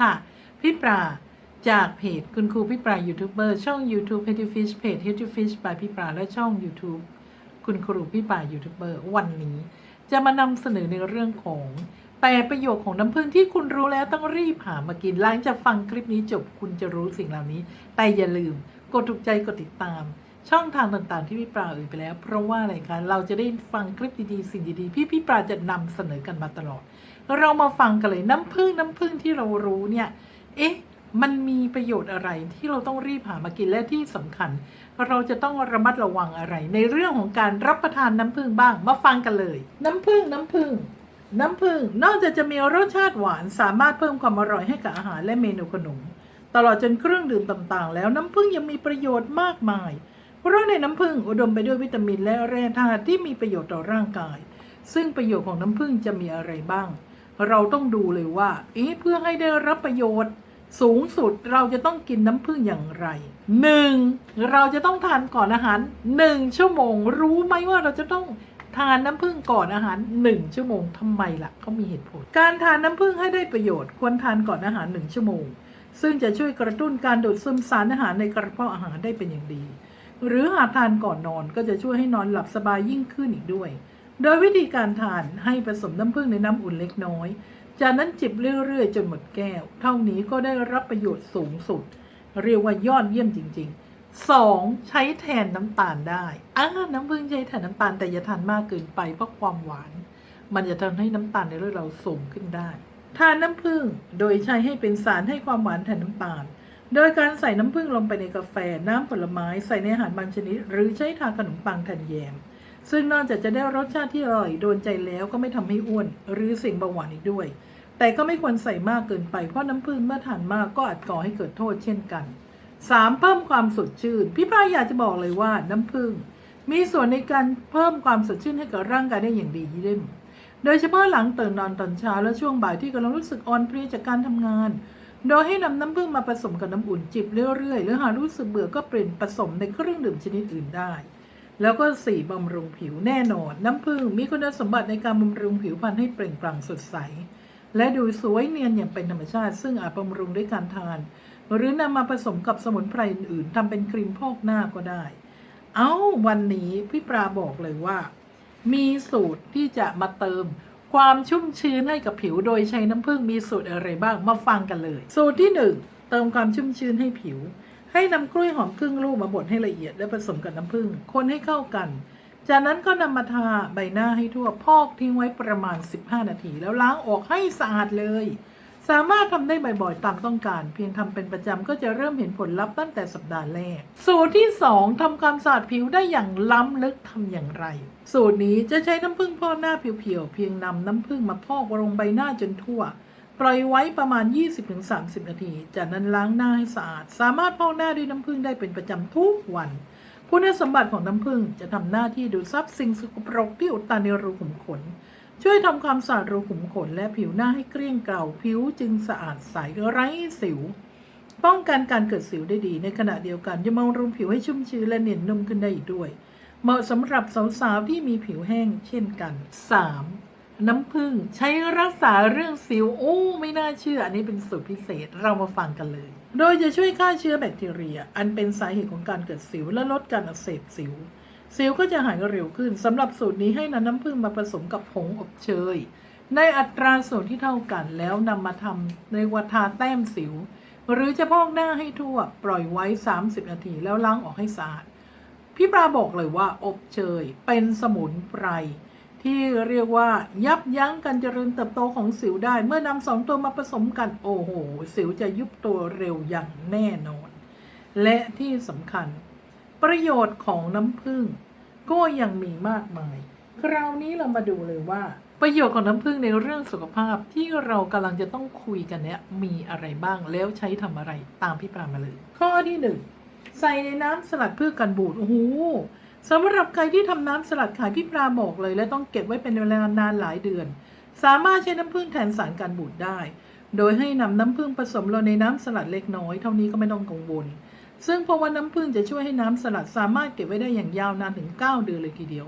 ค่ะ พี่ปราจากเพจคุณครูพี่ปรายูทูบเบอร์ช่อง YouTube h e a d y Fish เพจ h e a d y Fish by พี่ปราและช่อง YouTube คุณครูพี่ปรายูทูบเบอร์วันนี้ จะมานำเสนอในเรื่องของแปลประโยคของน้ำผึ้งที่คุณรู้แล้วต้องรีบหามากินหลังจากฟังคลิปนี้จบคุณจะรู้สิ่งเหล่านี้ แต่อย่าลืมกดถูกใจกดติดตาม ช่องทางต่างๆ ที่พี่ปราเอ่ยไปแล้ว เพราะว่าอะไรคะเราจะได้ฟังคลิปดีๆสิ่งดีๆพี่พี่ปราจะนำเสนอกันมาตลอด เรามาฟังกันเลยน้ำผึ้งน้ำผึ้งที่เรารู้เนี่ย เอ๊ะ มันมีประโยชน์อะไรที่เราต้องรีบหามากินและที่สำคัญ เราจะต้องระมัดระวังอะไร ในเรื่องของการรับประทานน้ำผึ้งบ้าง มาฟังกันเลย น้ำผึ้งน้ำผึ้งน้ำผึ้งนอกจากจะมีรสชาติหวานสามารถเพิ่มความอร่อยให้กับอาหารและเมนูขนม ตลอดจนเครื่องดื่มต่างๆ แล้วน้ำผึ้งยังมีประโยชน์มากมาย เพราะในน้ำผึ้งอุดมไปด้วยวิตามินและแร่ธาตุที่มีประโยชน์ต่อร่างกาย ซึ่งประโยชน์ของน้ำผึ้งจะมีอะไรบ้าง เราต้องดูเลยว่า เอ๊ะเพื่อให้ได้รับประโยชน์ สูงสุดเราจะต้องกินน้ำผึ้งอย่างไรหนึ่งเราจะต้องทานก่อนอาหารหนึ่งชั่วโมง รู้ไหมว่าเราจะต้องทานน้ำผึ้งก่อนอาหารหนึ่งชั่วโมงทำไมล่ะเขามีเหตุผล การทานน้ำผึ้งให้ได้ประโยชน์ ควรทานก่อนอาหารหนึ่งชั่วโมง ซึ่งจะช่วยกระตุ้นการดูดซึมสารอาหารในกระเพาะอาหารได้เป็นอย่างดี หรือหากทานก่อนนอนก็จะช่วยให้นอนหลับสบายยิ่งขึ้นอีกด้วย โดยวิธีการทานให้ผสมน้ำผึ้งในน้ำอุ่นเล็กน้อย จากนั้นจิบเรื่อยๆ จนหมดแก้ว เท่านี้ก็ได้รับประโยชน์สูงสุด เรียกว่ายอดเยี่ยมจริง ๆ 2. ใช้แทนน้ำตาลได้อ่าน้ำผึ้งใช้แทนน้ำตาลแต่อย่าทานมากเกินไปเพราะความหวาน มันจะทำให้น้ำตาลในเลือดเราสูงขึ้นได้ ทานน้ำผึ้งโดยใช้ให้เป็นสารให้ความหวานแทนน้ำตาล โดยการใส่น้ำผึ้งลงไปในกาแฟ น้ำผลไม้ ใส่ในอาหารบางชนิด หรือใช้ทานขนมปังแทนแยม ซึ่งนอกจากจะได้รสชาติที่อร่อยโดนใจแล้วก็ไม่ทำให้อ้วน หรือเสี่ยงเบาหวานอีกด้วย แต่ก็ไม่ควรใส่มากเกินไปเพราะน้ำผึ้งเมื่อทานมากก็อาจก่อให้เกิดโทษเช่นกัน 3. เพิ่มความสดชื่น พี่ปลายอยากจะบอกเลยว่าน้ำผึ้งมีส่วนในการเพิ่มความสดชื่นให้กับร่างกายได้อย่างดีเยี่ยมโดยเฉพาะหลังตื่นนอนตอนเช้าและช่วงบ่ายที่กำลังรู้สึกอ่อนเพลียจากการทำงาน โดยให้นำน้ำผึ้งมาผสมกับน้ำอุ่นจิบเรื่อยๆ หรือหากรู้สึกเบื่อก็เปลี่ยนผสมในเครื่องดื่มชนิดอื่นได้ แล้วก็สีบำรุงผิวแน่นอน น้ำผึ้งมีคุณสมบัติในการบำรุงผิวพรรณให้เปล่งปลั่งสดใส และดูสวยเนียนอย่างเป็นธรรมชาติ ซึ่งอาจบำรุงด้วยการทาน หรือนำมาผสมกับสมุนไพรอื่นๆทำเป็นครีมพอกหน้าก็ได้ เอา้าวันนี้พี่ปราบอกเลยว่า มีสูตรที่จะมาเติมความชุ่มชื้นให้กับผิวโดยใช้น้ำผึ้งมีสูตรอะไรบ้างมาฟังกันเลย สูตรที่ 1 เติมความชุ่มชื้นให้ผิว ให้นำกล้วยหอมครึ่งลูกมาบดให้ละเอียดและผสมกับน้ำผึ้งคนให้เข้ากัน จากนั้นก็นำมาทาใบหน้าให้ทั่ว พอกทิ้งไว้ประมาณ 15 นาที แล้วล้างออกให้สะอาดเลย สามารถทำได้บ่อยๆตามต้องการ เพียงทำเป็นประจำก็จะเริ่มเห็นผลลัพธ์ตั้งแต่สัปดาห์แรก สูตรที่ 2ทำความสะอาดผิวได้อย่างล้ำลึกทำอย่างไร สูตรนี้จะใช้น้ำผึ้งพอกหน้าเพียวๆเพียงนำน้ำผึ้งมาพอกลงใบหน้าจนทั่ว ปล่อยไว้ประมาณ 20-30 นาที จากนั้นล้างหน้าให้สะอาด สามารถพอกหน้าด้วยน้ำผึ้งได้เป็นประจำทุกวัน คุณสมบัติของน้ำผึ้งจะทำหน้าที่ดูดซับสิ่งสกปรกที่อุดตันในรูขุมขน ช่วยทำความสะอาดรูขุมขน และผิวหน้าให้เกลี้ยงเกลาผิวจึงสะอาดใสไร้สิว ป้องกันการเกิดสิวได้ดี ในขณะเดียวกันยังบำรุงผิวให้ชุ่มชื้นและเนียนนุ่มขึ้นได้อีกด้วย เหมาะสำหรับสาวๆที่มีผิวแห้งเช่นกัน 3. น้ำผึ้งใช้รักษาเรื่องสิวโอ้ไม่น่าเชื่อ อันนี้เป็นสูตรพิเศษเรามาฟังกันเลย โดยจะช่วยฆ่าเชื้อแบคทีเรีย อันเป็นสาเหตุของการเกิดสิวและลดการอักเสบสิว สิวก็จะหายเร็วขึ้นสำหรับสูตรนี้ให้นำน้ำผึ้งมาผสมกับผงอบเชย ในอัตราส่วนที่เท่ากันแล้วนำมาทำในวัทาแต้มสิว หรือจะพอกหน้าให้ทั่วปล่อยไว้ 30 นาทีแล้วล้างออกให้สะอาดพี่ปลาบอกเลยว่าอบเชยเป็นสมุนไพร ที่เรียกว่ายับยั้งการเจริญเติบโตของสิวได้ เมื่อนำสองตัวมาผสมกัน โอ้โห สิวจะยุบตัวเร็วอย่างแน่นอน และที่สำคัญ ประโยชน์ของน้ำผึ้งก็ยังมีมากมาย คราวนี้เรามาดูเลยว่า ประโยชน์ของน้ำผึ้งในเรื่องสุขภาพที่เรากำลังจะต้องคุยกันเนี้ยมีอะไรบ้างแล้วใช้ทำอะไรตามพี่ปรามาเลย ข้อที่หนึ่งใส่ในน้ำสลัดพื่อกันบูดโอ้โห สำหรับใครที่ทำน้ำสลัดขายพี่ปลาบอกเลย และต้องเก็บไว้เป็นเวลานานหลายเดือน สามารถใช้น้ำผึ้งแทนสารกันบูดได้ โดยให้นำน้ำผึ้งผสมลงในน้ำสลัดเล็กน้อยเท่านี้ก็ไม่ต้องกังวล ซึ่งเพราะว่าน้ำผึ้งจะช่วยให้น้ำสลัดสามารถเก็บไว้ได้อย่างยาวนานถึง 9 เดือนเลยทีเดียว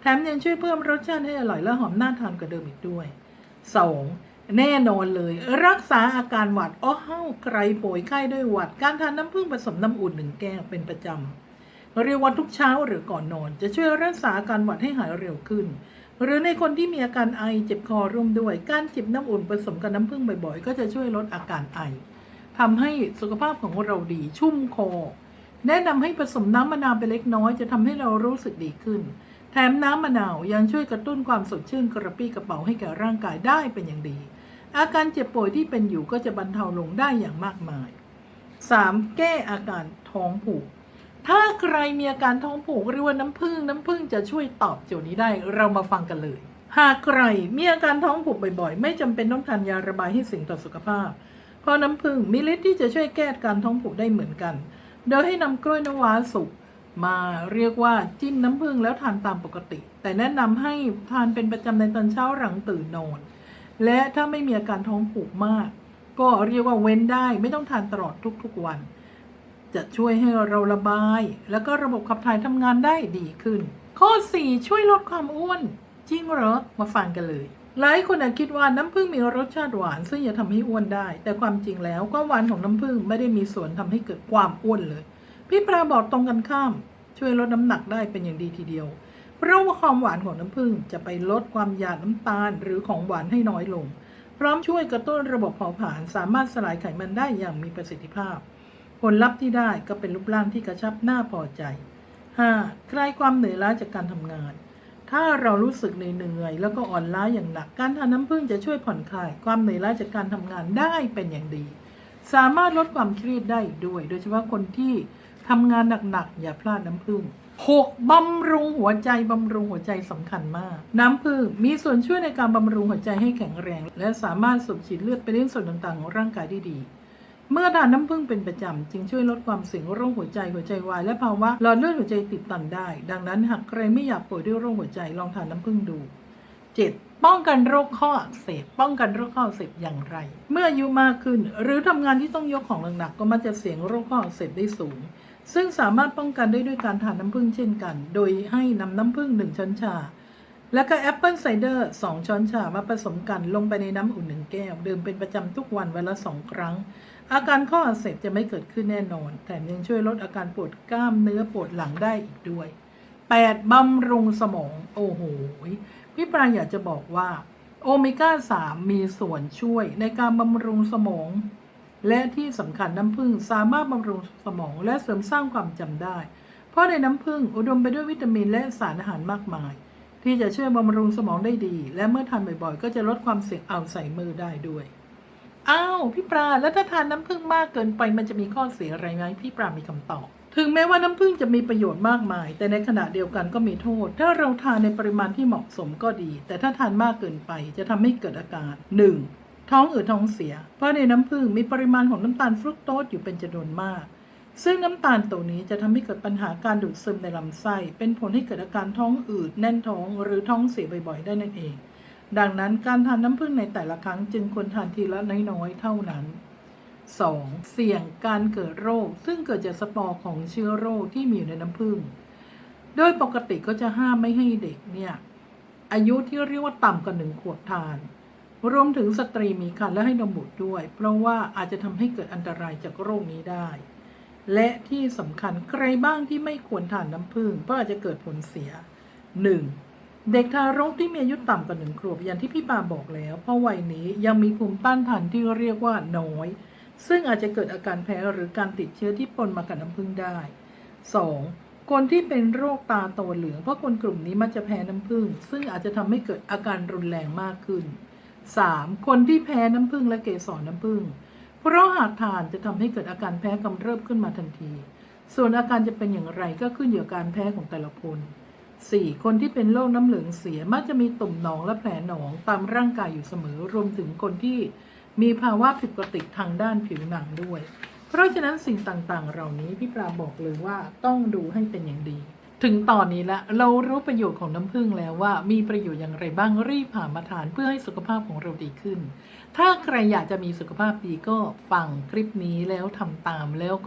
แถมยังช่วยเพิ่มรสชาติให้อร่อยและหอมน่าทานกว่าเดิมอีกด้วย 2. แน่นอนเลย รักษาอาการหวัดอ้อเฮ้าใครป่วยไข้ด้วยหวัด การทานน้ำผึ้งผสมน้ำอุ่นหนึ่งแก้วเป็นประจำ เรียกว่าทุกเช้าหรือก่อนนอน จะช่วยรักษาอาการหวัดให้หายเร็วขึ้น หรือในคนที่มีอาการไอเจ็บคอร่วมด้วย การจิบน้ำอุ่นผสมกับน้ำผึ้งบ่อยๆ ก็จะช่วยลดอาการไอทำให้สุขภาพของเราดี ชุ่มคอ แนะนำให้ผสมน้ำมะนาวไปเล็กน้อย จะทำให้เรารู้สึกดีขึ้น แถมน้ำมะนาวยังช่วยกระตุ้นความสดชื่นกระปรี้กระเป๋าให้แก่ร่างกายได้เป็นอย่างดี อาการเจ็บป่วยที่เป็นอยู่ก็จะบรรเทาลงได้อย่างมากมาย 3. แก้อาการท้องผูก ถ้าใครมีอาการท้องผูกหรือว่าน้ำผึ้งน้ำผึ้งจะช่วยตอบโจทย์นี้ได้เรามาฟังกันเลย หากใครมีอาการท้องผูกบ่อยๆ ไม่จำเป็นต้องทานยาระบายให้สิ่งต่อสุขภาพ เพราะน้ำผึ้งมีฤทธิ์ที่จะช่วยแก้การท้องผูกได้เหมือนกัน โดยให้นำกล้วยน้ำว้าสุกมาเรียกว่าจิ้มน้ำผึ้งแล้วทานตามปกติ แต่แนะนำให้ทานเป็นประจำในตอนเช้าหลังตื่นนอน และถ้าไม่มีอาการท้องผูกมาก ก็เรียกว่าเว้นได้ไม่ต้องทานตลอดทุกๆวัน จะช่วยให้เราระบาย แล้วก็ระบบขับถ่ายทำงานได้ดีขึ้น ข้อ 4 ช่วยลดความอ้วน จริงเหรอ มาฟังกันเลย หลายคนอาจคิดว่าน้ำผึ้งมีรสชาติหวาน ซึ่งจะทำให้อ้วนได้ แต่ความจริงแล้วความหวานของน้ำผึ้งไม่ได้มีส่วนทำให้เกิดความอ้วนเลย พี่ปราบอกตรงกันข้าม ช่วยลดน้ำหนักได้เป็นอย่างดีทีเดียว เพราะว่าความหวานของน้ำผึ้งจะไปลดความอยากน้ำตาลหรือของหวานให้น้อยลงพร้อมช่วยกระตุ้นระบบเผาผลาญสามารถสลายไขมันได้อย่างมีประสิทธิภาพ ผลลัพธ์ที่ได้ก็เป็นรูปร่างที่กระชับน่าพอใจ 5. คลายความเหนื่อยล้าจากการทำงาน ถ้าเรารู้สึกเหนื่อยแล้วก็อ่อนล้าอย่างหนัก การทานน้ำผึ้งจะช่วยผ่อนคลายความเหนื่อยล้าจากการทำงานได้เป็นอย่างดี สามารถลดความเครียดได้ด้วย โดยเฉพาะคนที่ทำงานหนักๆอย่าพลาดน้ำผึ้ง 6. บำรุงหัวใจบำรุงหัวใจสำคัญมาก น้ำผึ้งมีส่วนช่วยในการบำรุงหัวใจให้แข็งแรง และสามารถสูบฉีดเลือดไปเลี้ยงส่วนต่างๆของร่างกายได้ดี เมื่อทานน้ำผึ้งเป็นประจำ จึงช่วยลดความเสี่ยงโรคหัวใจหัวใจวายและภาวะหลอดเลือดหัวใจติดตันได้ ดังนั้นหากใครไม่อยากป่วยด้วยโรคหัวใจลองทานน้ำผึ้งดู 7. ป้องกันโรคข้ออักเสบ ป้องกันโรคข้ออักเสบอย่างไร เมื่ออายุมากขึ้น หรือทำงานที่ต้องยกของหนักๆก็มักจะเสี่ยงโรคข้ออักเสบได้สูง ซึ่งสามารถป้องกันได้ด้วยการทานน้ำผึ้งเช่นกัน โดยให้นำน้ำผึ้งหนึ่งช้อนชา แล้วก็แอปเปิลไซเดอร์2ช้อนชามาผสมกันลงไปในน้ำอุ่นหนึ่งแก้ว ดื่มเป็นประจำทุกวันวันละสองครั้ง อาการข้ออักเสบจะไม่เกิดขึ้นแน่นอน แถมยังช่วยลดอาการปวดกล้ามเนื้อปวดหลังได้อีกด้วย 8. บำรุงสมอง โอ้โห พี่ปรายอยากจะบอกว่า โอเมก้า 3 มีส่วนช่วยในการบำรุงสมอง และที่สำคัญน้ำผึ้งสามารถบำรุงสมองและเสริมสร้างความจำได้ เพราะในน้ำผึ้งอุดมไปด้วยวิตามินและสารอาหารมากมาย ที่จะช่วยบำรุงสมองได้ดี และเมื่อทานบ่อยๆ ก็จะลดความเสี่ยงอัลไซเมอร์ได้ด้วย อ้าวพี่ปลาแล้วถ้าทานน้ำผึ้งมากเกินไปมันจะมีข้อเสียอะไรไหมพี่ปลามีคำตอบ ถึงแม้ว่าน้ำผึ้งจะมีประโยชน์มากมาย แต่ในขณะเดียวกันก็มีโทษ ถ้าเราทานในปริมาณที่เหมาะสมก็ดี แต่ถ้าทานมากเกินไปจะทำให้เกิดอาการ 1. ท้องอืดท้องเสีย เพราะในน้ำผึ้งมีปริมาณของน้ำตาลฟรุกโตสอยู่เป็นจำนวนมากซึ่งน้ำตาลตัวนี้จะทำให้เกิดปัญหาการดูดซึมในลำไส้ เป็นผลให้เกิดอาการท้องอืด แน่นท้องหรือท้องเสียบ่อยๆ ได้นั่นเอง ดังนั้นการทานน้ำผึ้งในแต่ละครั้งจึงควรทานทีละน้อยๆ เท่านั้น 2. เสี่ยงการเกิดโรค ซึ่งเกิดจากสปอร์ของเชื้อโรคที่มีอยู่ในน้ำผึ้ง โดยปกติก็จะห้ามไม่ให้เด็กเนี่ย อายุที่เรียกว่าต่ำกว่าหนึ่งขวบทาน รวมถึงสตรีมีครรภ์และให้นมบุตรด้วย เพราะว่าอาจจะทำให้เกิดอันตรายจากโรคนี้ได้ และที่สำคัญใครบ้างที่ไม่ควรทานน้ำผึ้งเพราะอาจจะเกิดผลเสีย 1. เด็กทารกที่มีอายุต่ำกว่าหนึ่งขวบอย่างที่พี่ปาบอกแล้ว เพราะวัยนี้ยังมีภูมิต้านทานที่เรียกว่าน้อย ซึ่งอาจจะเกิดอาการแพ้หรือการติดเชื้อที่ปนมากับน้ำผึ้งได้ 2. คนที่เป็นโรคตาโตเหลืองเพราะคนกลุ่มนี้มักจะแพ้น้ำผึ้งซึ่งอาจจะทำให้เกิดอาการรุนแรงมากขึ้น 3. คนที่แพ้น้ำผึ้งและเกสรน้ำผึ้งเพราะหากทานจะทำให้เกิดอาการแพ้กำเริบขึ้นมาทันที ส่วนอาการจะเป็นอย่างไรก็ขึ้นอยู่กับการแพ้ของแต่ละคน 4. คนที่เป็นโรคน้ำเหลืองเสียมักจะมีตุ่มหนองและแผลหนองตามร่างกายอยู่เสมอ รวมถึงคนที่มีภาวะผิดปกติทางด้านผิวหนังด้วย เพราะฉะนั้นสิ่งต่างๆ เหล่านี้พี่ปลาบอกเลยว่าต้องดูให้เป็นอย่างดี ถึงตอนนี้ละเรารู้ประโยชน์ของน้ำผึ้งแล้วว่ามีประโยชน์อย่างไรบ้างรีบหามาทานเพื่อให้สุขภาพของเราดีขึ้น ถ้าใครอยากจะมีสุขภาพดีก็ฟังคลิปนี้แล้วทำตามแล้วก็